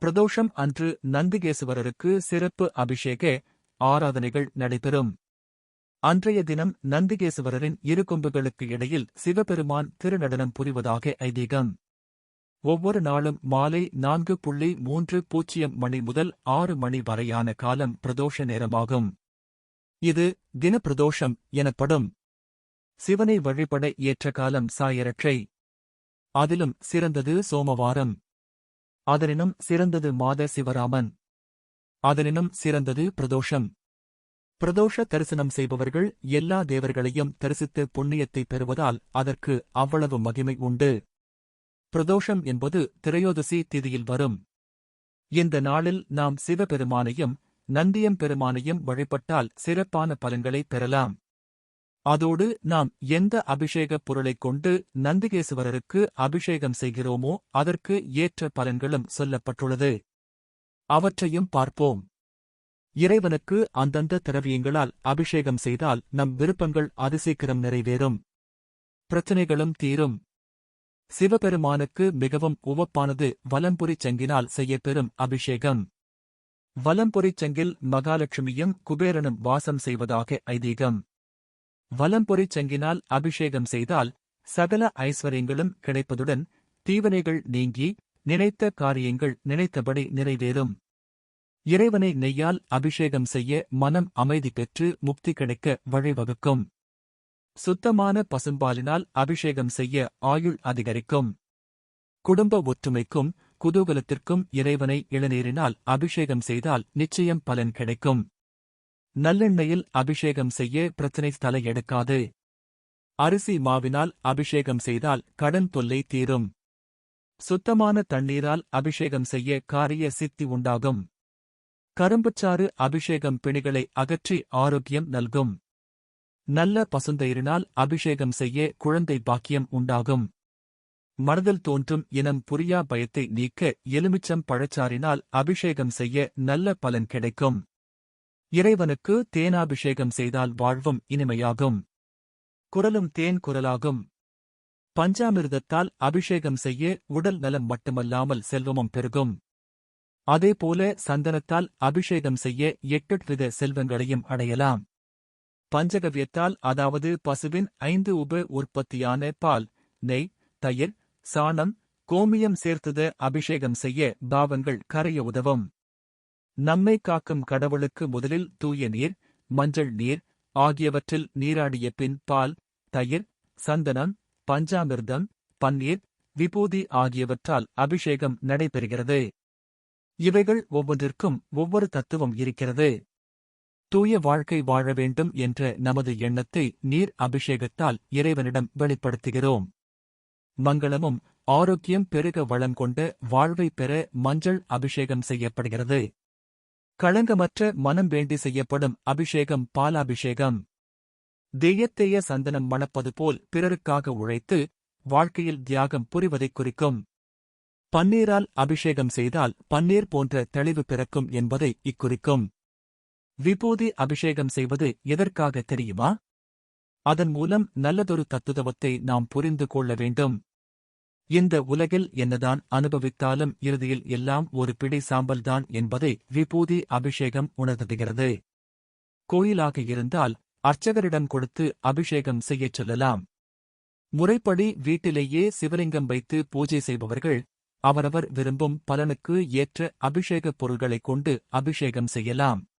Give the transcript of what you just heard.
பிரதோஷம் அன்று நந்திகேசுவரருக்கு சிறப்பு அபிஷேக ஆராதனைகள் நடைபெறும். அன்றைய தினம் நந்திகேசுவரரின் இரு கொம்புகளுக்கு இடையில் சிவபெருமான் திருநடனம் புரிவதாக ஐதீகம். ஒவ்வொரு நாளும் மாலை நான்கு புள்ளி மூன்று பூஜ்ஜியம் மணி முதல் ஆறு மணி வரையான காலம் பிரதோஷ நேரமாகும். இது தினப்பிரதோஷம் எனப்படும். சிவனை வழிபட ஏற்ற காலம் சாயரட்சை. அதிலும் சிறந்தது சோமவாரம். அதனினும் சிறந்தது மாத சிவராமன். அதனினும் சிறந்தது பிரதோஷம். பிரதோஷ தரிசனம் செய்பவர்கள் எல்லா தேவர்களையும் தரிசித்து புண்ணியத்தை பெறுவதால் அதற்கு அவ்வளவு மகிமை உண்டு. பிரதோஷம் என்பது திரையோதசி திதியில் வரும். இந்த நாளில் நாம் சிவபெருமானையும் நந்தியம் பெருமானையும் வழிபட்டால் சிறப்பான பலன்களை பெறலாம். அதோடு நாம் எந்த அபிஷேகப் பொருளைக் கொண்டு நந்திகேசுவரருக்கு அபிஷேகம் செய்கிறோமோ அதற்கு ஏற்ற பலன்களும் சொல்லப்பட்டுள்ளது. அவற்றையும் பார்ப்போம். இறைவனுக்கு அந்தந்த திரவியங்களால் அபிஷேகம் செய்தால் நம் விருப்பங்கள் அதிசீக்கிரம் நிறைவேறும். பிரச்சனைகளும் தீரும். சிவபெருமானுக்கு மிகவும் உவப்பானது வலம்புரிச் சங்கினால் செய்யப்பெறும் அபிஷேகம். வலம்புரிச் சங்கில் மகாலட்சுமியும் குபேரனும் வாசம் செய்வதாக ஐதீகம். வலம்பொறிச் சங்கினால் அபிஷேகம் செய்தால் சகல ஐஸ்வர்யங்களும் கிடைப்பதுடன் தீவனைகள் நீங்கி நினைத்த காரியங்கள் நினைத்தபடி நிறைவேறும். இறைவனை நெய்யால் அபிஷேகம் செய்ய மனம் அமைதி பெற்று முக்தி கிடைக்க வழிவகுக்கும். சுத்தமான பசும்பாலினால் அபிஷேகம் செய்ய ஆயுள் அதிகரிக்கும். குடும்ப ஒற்றுமைக்கும் குதூகலத்திற்கும் இறைவனை இளநீரினால் அபிஷேகம் செய்தால் நிச்சயம் பலன் கிடைக்கும். நல்லெண்ணெயில் அபிஷேகம் செய்ய பிரச்சனை தலையெடுக்காது அரிசி மாவினால் அபிஷேகம் செய்தால் கடன் தொல்லை தீரும். சுத்தமான தண்ணீரால் அபிஷேகம் செய்ய காரிய சித்தி உண்டாகும். கரும்புச்சாறு அபிஷேகம் பிணிகளை அகற்றி ஆரோக்கியம் நல்கும். நல்ல பசுந்தயிரினால் அபிஷேகம் செய்ய குழந்தை பாக்கியம் உண்டாகும். மனதில் தோன்றும் இனம் புரியா பயத்தை நீக்க எலுமிச்சம் பழச்சாறினால் அபிஷேகம் செய்ய நல்ல பலன் கிடைக்கும். இறைவனுக்கு தேனாபிஷேகம் செய்தால் வாழ்வும் இனிமையாகும். குரலும் தேன் குரலாகும். பஞ்சாமிர்தத்தால் அபிஷேகம் செய்ய உடல் நலம் மட்டுமல்லாமல் செல்வமும் பெருகும். அதேபோல சந்தனத்தால் அபிஷேகம் செய்ய எட்டுவித செல்வங்களையும் அடையலாம். பஞ்சகவியத்தால் அதாவது பசுவின் ஐந்து உப உற்பத்தியான பால் நெய் தயிர் சாணம் கோமியம் சேர்த்தது அபிஷேகம் செய்ய பாவங்கள் கரைய உதவும். நம்மை காக்கும் கடவுளுக்கு முதலில் தூய நீர் மஞ்சள் நீர் ஆகியவற்றில் நீராடிய பின் பால் தயிர் சந்தனம் பஞ்சாமிர்தம் பன்னீர் விபூதி ஆகியவற்றால் அபிஷேகம் நடைபெறுகிறது. இவைகள் ஒவ்வொன்றிற்கும் ஒவ்வொரு தத்துவம் இருக்கிறது. தூய வாழ்க்கை வாழ வேண்டும் என்ற நமது எண்ணத்தை நீர் அபிஷேகத்தால் இறைவனிடம் வெளிப்படுத்துகிறோம். மங்களமும் ஆரோக்கியம் பெருக வளம் கொண்ட வாழ்வை பெற மஞ்சள் அபிஷேகம் செய்யப்படுகிறது. களங்கமற்ற மனம் வேண்டி செய்யப்படும் அபிஷேகம் பாலாபிஷேகம். தேயத்தேய சந்தனம் மணப்பது போல் பிறருக்காக உழைத்து வாழ்க்கையில் தியாகம் புரிவதைக் குறிக்கும். பன்னீரால் அபிஷேகம் செய்தால் பன்னீர் போன்ற தெளிவு பிறக்கும் என்பதை இக்குறிக்கும். விபூதி அபிஷேகம் செய்வது எதற்காக தெரியுமா? அதன் மூலம் நல்லதொரு தத்துவத்தை நாம் புரிந்து கொள்ள வேண்டும். இந்த உலகில் என்னதான் அனுபவித்தாலும் இறுதியில் எல்லாம் ஒரு பிடி சாம்பல்தான் என்பதை விபூதி அபிஷேகம் உணர்த்துகிறது. கோயிலாக இருந்தால் அர்ச்சகரிடம் கொடுத்து அபிஷேகம் செய்யச் சொல்லலாம். முறைப்படி வீட்டிலேயே சிவலிங்கம் வைத்து பூஜை செய்பவர்கள் அவரவர் விரும்பும் பலனுக்கு ஏற்ற அபிஷேகப் பொருள்களைக் கொண்டு அபிஷேகம் செய்யலாம்.